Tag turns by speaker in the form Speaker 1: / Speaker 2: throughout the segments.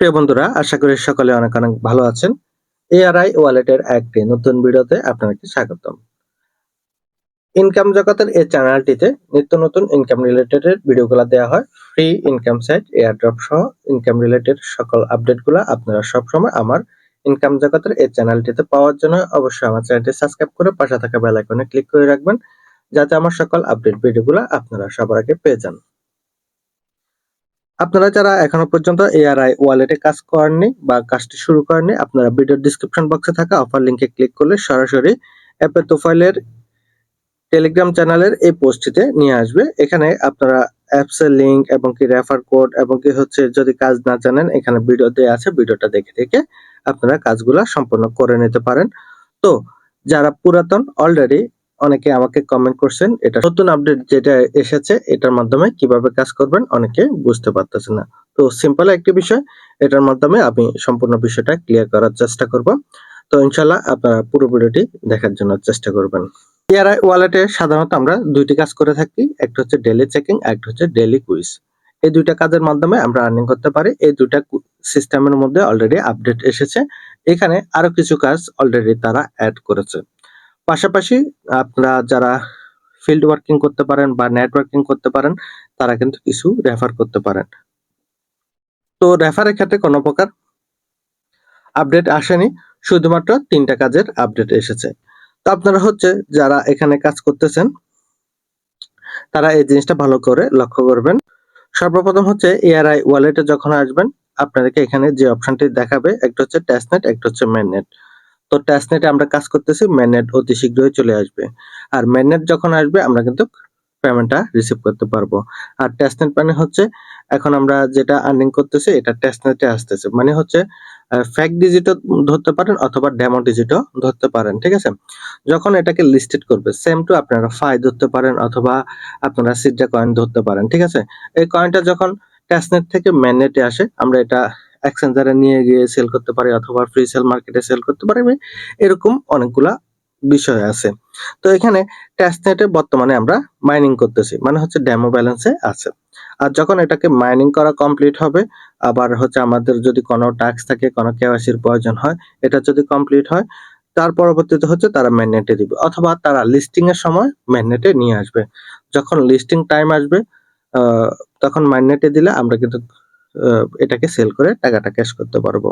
Speaker 1: প্রিয় বন্ধুরা, আশা করি সকলে অনেক অনেক ভালো আছেন। এআরআই ওয়ালেটের একটি নতুন ভিডিওতে আপনাকে স্বাগতম। ইনকাম জগতের এই চ্যানেলটিতে নিত্য নতুন ইনকাম রিলেটেড ভিডিওগুলো দেওয়া হয়। ফ্রি ইনকাম সাইট এয়ারড্রপ সহ ইনকাম রিলেটেড সকল আপডেটগুলো আপনারা সবসময় আমার ইনকাম জগতের এই চ্যানেলটিতে পাওয়ার জন্য অবশ্যই আমার চ্যানেলটি সাবস্ক্রাইব করে পাশে থাকা বেল আইকনে ক্লিক করে রাখবেন, যাতে আমার সকল আপডেট ভিডিওগুলো আপনারা সবার আগে পেয়ে যান। আপনারা যারা এখনও পর্যন্ত এআরআই ওয়ালেটে কাজ করেননি বা কাজটি শুরু করেননি, আপনারা ভিডিওর ডিসক্রিপশন বক্সে থাকা অফার লিংকে ক্লিক করলে সরাসরি অ্যাপের তোফাইলের টেলিগ্রাম চ্যানেলের এই পোস্টটিতে নিয়ে আসবে। এখানে আপনারা অ্যাপস এর লিংক এবং কি রেফার কোড এবং কি হচ্ছে যদি কাজ না জানেন, এখানে ভিডিও দেওয়া আছে, ভিডিওটা দেখে দেখে আপনারা কাজগুলো সম্পন্ন করে নিতে পারেন। তো, যারা পুরাতন অলরেডি অনেকে আমাকে কমেন্ট করছেন, এটা নতুন আপডেট যেটা এসেছে, এটার মাধ্যমে কীভাবে কাজ করবেন অনেকে বুঝতে পারতেছে না। তো সিম্পল একটি বিষয়, এটার মাধ্যমে আমি সম্পূর্ণ বিষয়টা ক্লিয়ার করার চেষ্টা করব। তো ইনশাল্লাহ আপনারা পুরো ভিডিওটি দেখার জন্য চেষ্টা করবেন। এআরআই ওয়ালেটে সাধারণত আমরা দুইটি কাজ করে থাকি, একটা হচ্ছে ডেলি চেকিং একটা হচ্ছে ডেলি কুইজ এই দুইটা কাজের মাধ্যমে আমরা আর্নিং করতে পারি, এই দুইটা সিস্টেমের মধ্যে অলরেডি আপডেট এসেছে। এখানে আরও কিছু কাজ অলরেডি তারা অ্যাড করেছে। পাশাপাশি আপনারা যারা ফিল্ড ওয়ার্কিং করতে পারেন বা নেটওয়ার্কিং করতে পারেন, তারা কিন্তু কিছু রেফার করতে পারেন। তো রেফারের ক্ষেত্রে কোনো প্রকার আপডেট আসেনি, শুধুমাত্র তিনটা কাজের আপডেট এসেছে। তো আপনারা হচ্ছে যারা এখানে কাজ করতেছেন, তারা এই জিনিসটা ভালো করে লক্ষ্য করবেন। সর্বপ্রথম হচ্ছে এআরআই ওয়ালেটে যখন আসবেন, আপনাদেরকে এখানে যে অপশনটি দেখাবে, একটা হচ্ছে টেস্টনেট একটা হচ্ছে মেননেট তো টেস্টনেটে আমরা কাজ করতেছি মেননেট অতি শীঘ্রই চলে আসবে। আর মেননেট যখন আসবে, আমরা কিন্তু পেমেন্টটা রিসিভ করতে পারব। আর টেস্টনেট মানে হচ্ছে, এখন আমরা যেটা আর্নিং করতেছি, এটা টেস্টনেটে আসতেছে। মানে হচ্ছে ফ্যাক ডিজিটও ধরতে পারেন অথবা ডেমো ডিজিটও ধরতে পারেন, ঠিক আছে? যখন এটাকে লিস্টেড করবে সেম টু আপনারা ফাই ধরতে পারেন অথবা আপনারা সিডা কয়েন ধরতে পারেন, ঠিক আছে? এই কয়েনটা যখন টেস্টনেট থেকে মেননেটে আসে, আমরা এটা এক্সচেঞ্জারে নিয়ে গিয়ে সেল করতে পারি অথবা ফ্রি সেল মার্কেটে সেল করতে পারি এরকম অনেকগুলা বিষয় আছে। তো এখানে টেস্টনেটে বর্তমানে আমরা মাইনিং করতেছি মানে হচ্ছে ডেমো ব্যালেন্সে আছে। আর যখন এটাকে মাইনিং করা কমপ্লিট হবে, আবার হচ্ছে আমাদের যদি কোনো টাস্ক থাকে, কোনো কেওয়াইসির প্রয়োজন হয়, এটা যদি কমপ্লিট হয়, তার পরবর্তীতে হচ্ছে তারা ম্যাগনেটে দিবে, অথবা তারা লিস্টিং এর সময় ম্যাগনেটে নিয়ে আসবে। যখন লিস্টিং টাইম আসবে তখন ম্যাগনেটে দিলে আমরা কিন্তু এটাকে সেল করে টাকাটা ক্যাশ করতে পারব।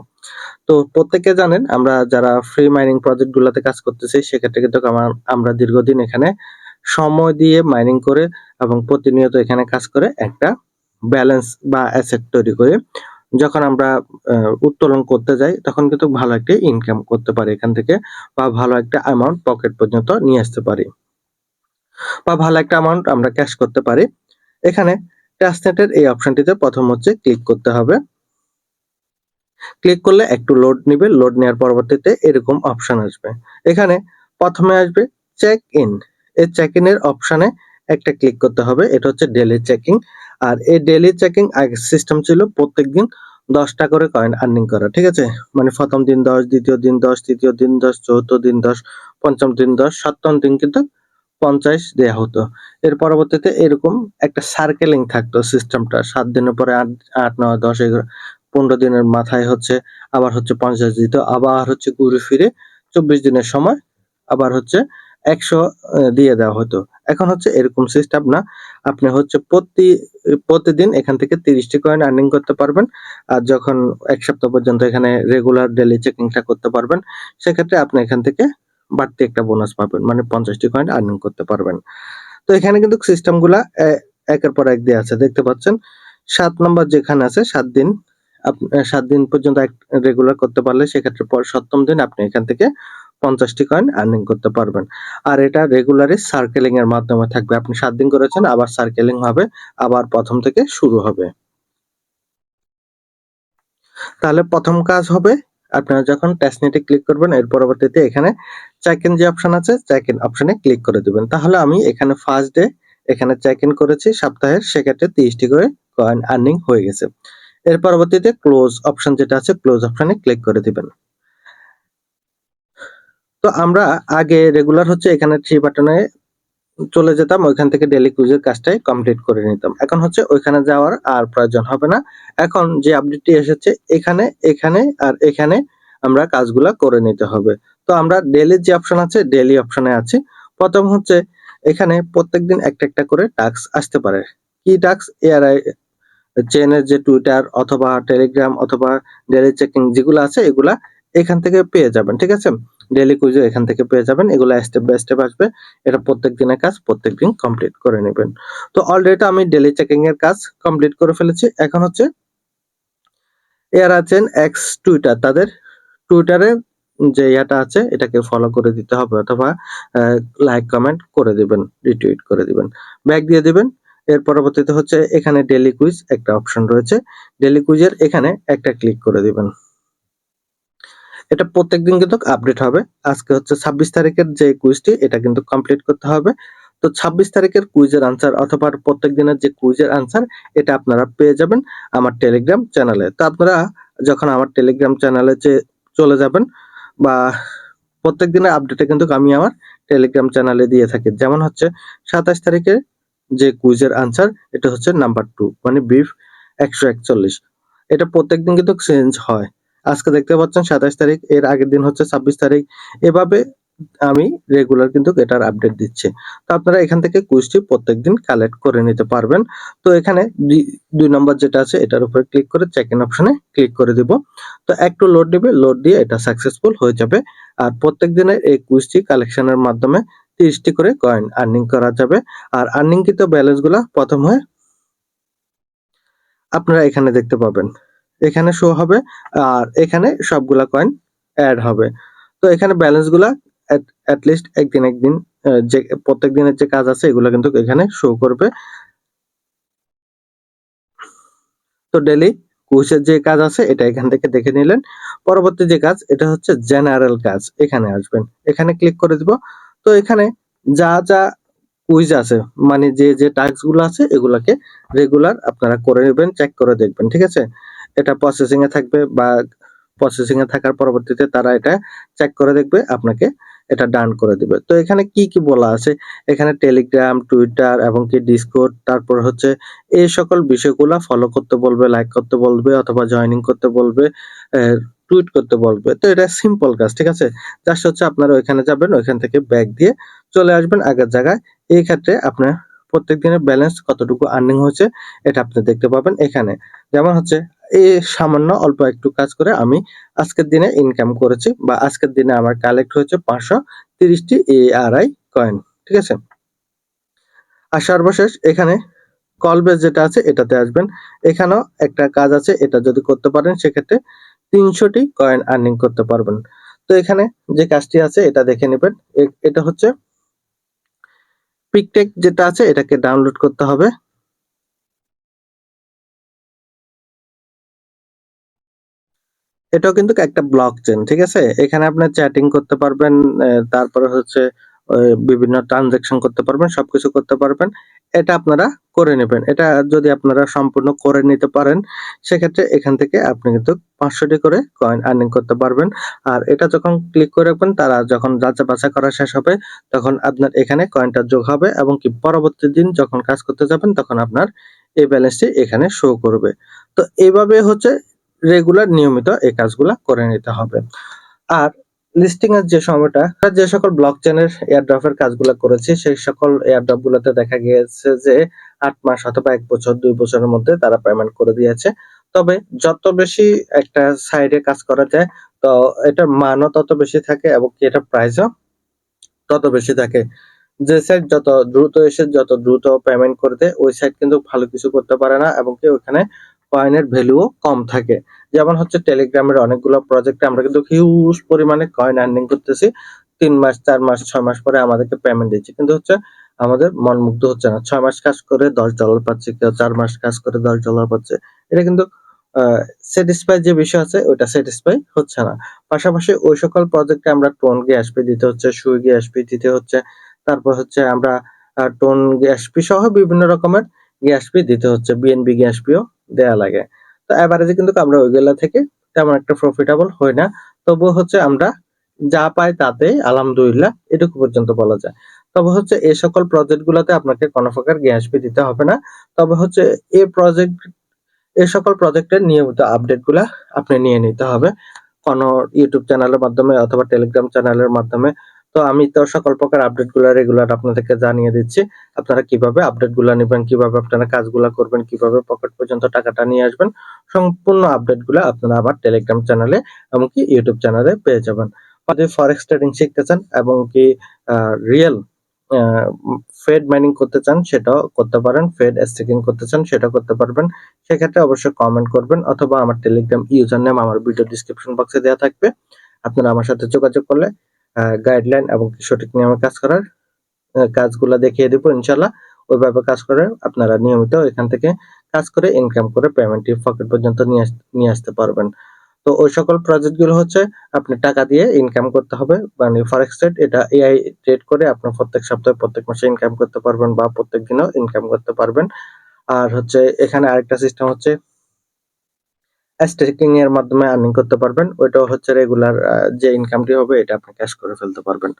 Speaker 1: তো প্রত্যেকে জানেন, আমরা যারা ফ্রি মাইনিং প্রজেক্ট গুলাতে কাজ করতেছি, সেক্ষেত্রে কিন্তু আমরা দীর্ঘদিন এখানে সময় দিয়ে মাইনিং করে এবং প্রতিনিয়ত এখানে কাজ করে একটা ব্যালেন্স বা অ্যাসেট তৈরি করে। যখন আমরা উত্তোলন করতে যাই, তখন কিন্তু ভালো একটা ইনকাম করতে পারি এখান থেকে বা ভালো একটা অ্যামাউন্ট পকেট পর্যন্ত নিয়ে আসতে পারি। বা ভালো একটা অ্যামাউন্ট আমরা ক্যাশ করতে পারি। এখানে ট্রান্সনেটের এই অপশনটিতে প্রথম হচ্ছে ক্লিক করতে হবে। ক্লিক করলে একটু লোড নিবে, লোড নেওয়ার পরবর্তীতে এরকম অপশন আসবে। এখানে প্রথমে আসবে চেক ইন এই চেক ইন এর অপশনে একটা ক্লিক করতে হবে, এটা হচ্ছে ডেলি চেকিং আর এই ডেলি চেকিং আগে সিস্টেম ছিল প্রত্যেক দিন দশটা করে কয়েন আর্নিং করা, ঠিক আছে? মানে প্রথম দিন দশ, দ্বিতীয় দিন দশ, তৃতীয় দিন দশ চতুর্থ দিন দশ, পঞ্চম দিন দশ, সপ্তম দিন কিন্তু পঞ্চাশ দেয়া হতো। এর পরবর্তীতে এরকম একটা সার্কেলিং থাকতো সিস্টেমটা সাত দিনের পরে আট আট, নয়, দশ, এগারো, পনেরো দিনের মাথায় হচ্ছে আবার হচ্ছে পঞ্চাশ দিত। আবার হচ্ছে ঘুরে ফিরে চব্বিশ দিনের সময় আবার হচ্ছে একশো দিয়ে দেওয়া হতো। এখন হচ্ছে এরকম সিস্টেম না। আপনি হচ্ছে প্রতি, প্রতিদিন এখান থেকে তিরিশটি কয়েন আর্নিং করতে পারবেন। আর যখন এক সপ্তাহ পর্যন্ত এখানে রেগুলার ডেলি চেকিংটা করতে পারবেন, সেক্ষেত্রে আপনি এখান থেকে বাড়তি একটা বোনাস পাবেন। মানে পঞ্চাশটি কয়েন আর্নিং করতে পারবেন। তো এখানে কিন্তু সিস্টেমগুলা একের পর এক দিয়ে আছে। দেখতে পাচ্ছেন? সাত নম্বর যেখানে আছে, সাত দিন সাত দিন পর্যন্ত রেগুলার করতে পারলে সেক্ষেত্রে পর সপ্তম দিন আপনি এখান থেকে পঞ্চাশটি কয়েন আর্নিং করতে পারবেন। আর এটা রেগুলারই সার্কেলিং এর মাধ্যমে থাকবে। আপনি সাত দিন করেছেন, আবার সার্কেলিং হবে, আবার প্রথম থেকে শুরু হবে। তাহলে প্রথম কাজ হবে আপনারা যখন টেস্টনেটে ক্লিক করবেন, এর পরবর্তীতে এখানে চেক ইন যে অপশন আছে চেক ইন অপশনে ক্লিক করে দিবেন। তাহলে আমি এখানে ফার্স্ট ডে এখানে চেক ইন করেছি, সপ্তাহের সেক্ষেত্রে তিরিশটি করে কয়েন আর্নিং হয়ে গেছে। এর পরবর্তীতে ক্লোজ অপশন যেটা আছে ক্লোজ অপশনে ক্লিক করে দিবেন। তো আমরা আগে রেগুলার হচ্ছে এখানে থ্রি বাটনে চলে যেতাম, ওইখান থেকে ডেলি কুইজের কাজটাই কমপ্লিট করে নিতাম। এখন হচ্ছে ওইখানে যাওয়ার আর প্রয়োজন হবে না। এখন যে আপডেটটি এসেছে, এখানে এখানে আর এখানে আমরা কাজগুলা করে নিতে হবে। তো আমরা ডেলি যে অপশন আছে ডেলি অপশনে আছি। প্রথম হচ্ছে, এখানে প্রত্যেকদিন একটা একটা করে টাস্ক আসতে পারে। কি টাস্ক এআরআই চেনের যে টুইটার অথবা টেলিগ্রাম অথবা ডেলি চেকিং যেগুলো আছে, এগুলা এখান থেকে পেয়ে যাবেন, ঠিক আছে? ডেলি কুইজও এখান থেকে পেয়ে যাবেন, এগুলো স্টেপ বাই স্টেপ আসবে। এটা প্রত্যেক দিনের কাজ, প্রত্যেক দিন কমপ্লিট করে নেবেন। তো অলরেডি আমি ডেলি চেকিং এর কাজ কমপ্লিট করে ফেলেছি। এখন হচ্ছে এর আছেন এক্স টুইটার তাদের টুইটারে যে ইয়াটা আছে, এটাকে ফলো করে দিতে হবে অথবা লাইক কমেন্ট করে দিবেন রিটুইট করে দিবেন। ব্যাক দিয়ে দিবেন। এর পরবর্তীতে হচ্ছে এখানে ডেলি কুইজ একটা অপশন রয়েছে। ডেলি কুইজের এখানে একটা ক্লিক করে দিবেন। এটা প্রত্যেকদিন কিন্তু আপডেট হবে। আজকে হচ্ছে ছাব্বিশ তারিখের যে কুইজটি এটা কিন্তু কমপ্লিট করতে হবে। তো ছাব্বিশ তারিখের কুইজের আনসার অথবা প্রত্যেক দিনের যে কুইজের আনসার এটা আপনারা পেয়ে যাবেন আমার টেলিগ্রাম চ্যানেলে তো আপনারা যখন আমার টেলিগ্রাম চ্যানেলে যে চলে যাবেন বা প্রত্যেক দিনের আপডেটে কিন্তু আমি আমার টেলিগ্রাম চ্যানেলে দিয়ে থাকি। যেমন হচ্ছে সাতাশ তারিখে যে কুইজের আনসার এটা হচ্ছে নাম্বার টু মানে বিফ একশো একচল্লিশ। এটা প্রত্যেকদিন কিন্তু চেঞ্জ হয়। আজকে দেখতে পাচ্ছেন সাতাশ তারিখ, এর আগের দিন হচ্ছে ছাব্বিশ তারিখ। এভাবে আমি রেগুলার কিন্তু এটার আপডেট দিচ্ছি। তো আপনারা এখান থেকে কুইজটি প্রত্যেকদিন কালেক্ট করে নিতে পারবেন। তো এখানে দুই নম্বর যেটা আছে, এটার উপরে ক্লিক করে চেক ইন অপশনে ক্লিক করে দিব। তো একটু লোড নেবে লোড দিয়ে এটা সাকসেসফুল হয়ে যাবে। আর প্রত্যেক দিনের এই কুইজটি কালেকশনের মাধ্যমে তিরিশটি করে কয়েন আর্নিং করা যাবে। আর আর্নিংকৃত ব্যালেন্সগুলা প্রথম হয়ে আপনারা এখানে দেখতে পাবেন। এখানে শো হবে, আর এখানে সবগুলা কয়েন অ্যাড হবে। তো এখানে ব্যালেন্সগুলা অ্যাটলিস্ট একদিন একদিন যে, প্রত্যেক দিনের যে কাজ আছে, এগুলো কিন্তু এখানে শো করবে। তো ডেলি কুইজের যে কাজ আছে, এটা এখান থেকে দেখে নিলেন। পরবর্তী যে কাজ, এটা হচ্ছে জেনারেল কাজ, এখানে আসবেন। এখানে ক্লিক করে দিব। তো এখানে যা যা কুইজ আছে মানে যে যে টাস্কগুলো আছে, এগুলাকে রেগুলার আপনারা করে নেবেন চেক করে দেখবেন, ঠিক আছে? এটা প্রসেসিং এ থাকবে বা প্রসেসিং এ থাকার পরবর্তীতে তারা এটা চেক করে দেখবে, আপনাকে এটা ডান করে দিবে। তো এখানে কি কি বলা আছে? এখানে টেলিগ্রাম টুইটার এবং কি ডিসকোড তারপর হচ্ছে এই সকল বিষয়গুলা ফলো করতে বলবে লাইক করতে বলবে অথবা জয়েনিং করতে বলবে টুইট করতে বলবে। তো এটা সিম্পল কাজ, ঠিক আছে? জাস্ট হচ্ছে আপনারা ওইখানে যাবেন, ওইখান থেকে ব্যাগ দিয়ে চলে আসবেন আগের জায়গায়। এই ক্ষেত্রে আপনার প্রত্যেক দিনের ব্যালেন্স কতটুকু আর্নিং হয়েছে, এটা আপনি দেখতে পাবেন এখানে। যেমন হচ্ছে এই সামান্য অল্প একটু কাজ করে আমি আজকের দিনে ইনকাম করেছি বা আজকের দিনে আমার কালেক্ট হয়েছে পাঁচশো তিরিশটি এআরআই কয়েন ঠিক আছে? আর সর্বশেষ এখানে কল বেস যেটা আছে এটাতে আসবেন। এখানেও একটা কাজ আছে, এটা যদি করতে পারেন সেক্ষেত্রে তিনশোটি কয়েন আর্নিং করতে পারবেন। তো এখানে যে কাজটি আছে এটা দেখে নেবেন। এটা হচ্ছে পিকটেক যেটা আছে এটাকে ডাউনলোড করতে হবে। এটাও কিন্তু একটা ব্লক চেন ঠিক আছে? এখানে আপনি চ্যাটিং করতে পারবেন তারপরে হচ্ছে বিভিন্ন ট্রানজাকশন করতে পারবেন, সবকিছু করতে পারবেন। এটা আপনারা করে নেবেন। এটা যদি আপনারা সম্পূর্ণ করে নিতে পারেন, সেক্ষেত্রে এখান থেকে আপনি কিন্তু পাঁচশোটি করে কয়েন আর্নিং করতে পারবেন। আর এটা যখন ক্লিক করে রাখবেন, তারা যখন যাচা বাছা করা শেষ হবে, তখন আপনার এখানে কয়েনটা যোগ হবে এবং কি পরবর্তী দিন যখন কাজ করতে যাবেন, তখন আপনার এই ব্যালেন্সটি এখানে শো করবে। তো এইভাবে হচ্ছে রেগুলার নিয়মিত এই কাজগুলা করে নিতে হবে। আর লিস্টিং এর যে সময়টা যে সকল ব্লক চেনের এয়ারড্রপ এর কাজগুলো করেছি, সেই সকল এয়ারড্রপ গুলোতে দেখা গিয়েছে যে আট মাস অথবা এক বছর, দুই বছরের মধ্যে তারা পেমেন্ট করে দিয়েছে। তবে যত বেশি একটা সাইডে কাজ করা যায়, তো এটার মানও তত বেশি থাকে এবং কি এটা প্রাইসও তত বেশি থাকে। যে সাইট যত দ্রুত এসে যত দ্রুত পেমেন্ট করে দেয়, ওই সাইট কিন্তু ভালো কিছু করতে পারে না এবং কি ওখানে কয়েনের ভ্যালুও কম থাকে। যেমন হচ্ছে টেলিগ্রামের অনেকগুলো প্রজেক্টে আমরা কিন্তু হিউজ পরিমাণে কয়েন আর্নিং করতেছি। তিন মাস, চার মাস, ছয় মাস পরে আমাদেরকে পেমেন্ট দিচ্ছে। কিন্তু হচ্ছে আমাদের মন মুগ্ধ হচ্ছে না। ছয় মাস কাজ করে দশ ডলার পাচ্ছে, কেউ চার মাস কাজ করে দশ ডলার পাচ্ছে। এটা কিন্তু স্যাটিসফাই যে বিষয় আছে, ওইটা স্যাটিসফাই হচ্ছে না। পাশাপাশি ওই সকল প্রজেক্টে আমরা টোন গ্যাসপি দিতে হচ্ছে, সুই গ্যাসপি দিতে হচ্ছে। তারপর হচ্ছে আমরা টোন গ্যাসপি সহ বিভিন্ন রকমের গ্যাসপি দিতে হচ্ছে। বিএনবি গ্যাসপিও দেয়া লাগে। তো এভারেজে কিন্তু আমরা ওইগুলা থেকে তেমন একটা প্রফিটেবল হই না। তবুও হচ্ছে আমরা যা পাই তাতে আলহামদুলিল্লাহ এটুকু পর্যন্ত বলা যায়। তবে হচ্ছে এই সকল প্রজেক্টগুলোতে আপনাকে কোনো প্রকার গ্যাস ফি দিতে হবে না। তবে হচ্ছে এই প্রজেক্ট এই সকল প্রজেক্টের নিয়মিত আপডেটগুলা আপনি নিয়ে নিতে হবে। কোনো ইউটিউব চ্যানেলের মাধ্যমে অথবা টেলিগ্রাম চ্যানেলের মাধ্যমে তো আমি তো সকল প্রকার আপডেটগুলো রেগুলার আপনাদেরকে জানিয়ে দিচ্ছি। আপনারা কীভাবে আপডেটগুলো নেবেন, কীভাবে আপনারা কাজগুলো করবেন, কীভাবে পকেট পর্যন্ত টাকাটা নিয়ে আসবেন, সম্পূর্ণ আপডেটগুলো আপনারা আমার টেলিগ্রাম চ্যানেলে এমনকি ইউটিউব চ্যানেলে পেয়ে যাবেন। যদি ফরেক্স ট্রেডিং শিখতে চান এবং কি রিয়েল ফেড মাইনিং করতে চান, সেটাও করতে পারেন ফেড স্টেকিং করতে চান সেটা করতে পারবেন। সেক্ষেত্রে অবশ্যই কমেন্ট করবেন অথবা আমার টেলিগ্রাম ইউজার নেম আমার ভিডিও ডিসক্রিপশন বক্সে দেওয়া থাকবে। আপনারা আমার সাথে যোগাযোগ করলে গাইডলাইন এবং সঠিক নিয়মে কাজ করার কাজগুলা দেখিয়ে দিব ইনশাল্লাহ ওইভাবে কাজ করে আপনারা নিয়মিত এখান থেকে কাজ করে ইনকাম করে পেমেন্ট পকেট পর্যন্ত নিয়ে আসতে পারবেন। তো ওই সকল প্রজেক্টগুলো হচ্ছে আপনি টাকা দিয়ে ইনকাম করতে হবে মানে ফরেক্স ট্রেড এটা এআই ট্রেড করে আপনি প্রত্যেক সপ্তাহে, প্রত্যেক মাসে ইনকাম করতে পারবেন বা প্রত্যেক দিনও ইনকাম করতে পারবেন। আর হচ্ছে এখানে আরেকটা সিস্টেম হচ্ছে স্টেকিং এর মাধ্যমে আর্নিং করতে পারবেন। ওইটা হচ্ছে রেগুলার যে ইনকামটি হবে, এটা আপনি ক্যাশ করে ফেলতে পারবেন।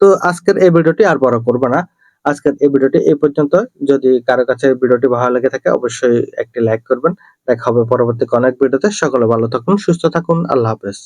Speaker 1: তো আজকের এই ভিডিওটি আর বড় করব না। আজকের এই ভিডিওটি এই পর্যন্ত। যদি কারও কাছে ভিডিওটি ভালো লেগে থাকে, অবশ্যই একটি লাইক করবেন। দেখা হবে পরবর্তী অনেক ভিডিওতে। সকলে ভালো থাকুন, সুস্থ থাকুন। আল্লাহ হাফেজ।